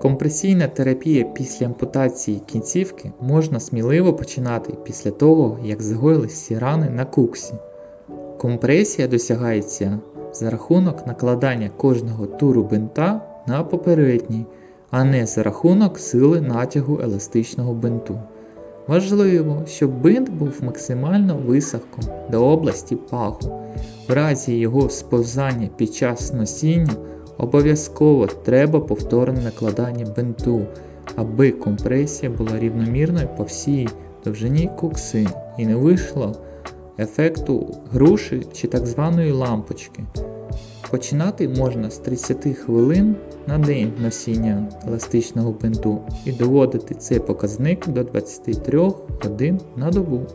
Компресійна терапія після ампутації кінцівки можна сміливо починати після того, як загоїлись всі рани на куксі. Компресія досягається за рахунок накладання кожного туру бинта на попередній, а не за рахунок сили натягу еластичного бинту. Важливо, щоб бинт був максимально високо до області паху. В разі його сповзання під час носіння обов'язково треба повторне накладання бинту, аби компресія була рівномірною по всій довжині кукси і не вийшло ефекту груші чи так званої лампочки. Починати можна з 30 хвилин на день носіння еластичного бинту і доводити цей показник до 23 годин на добу.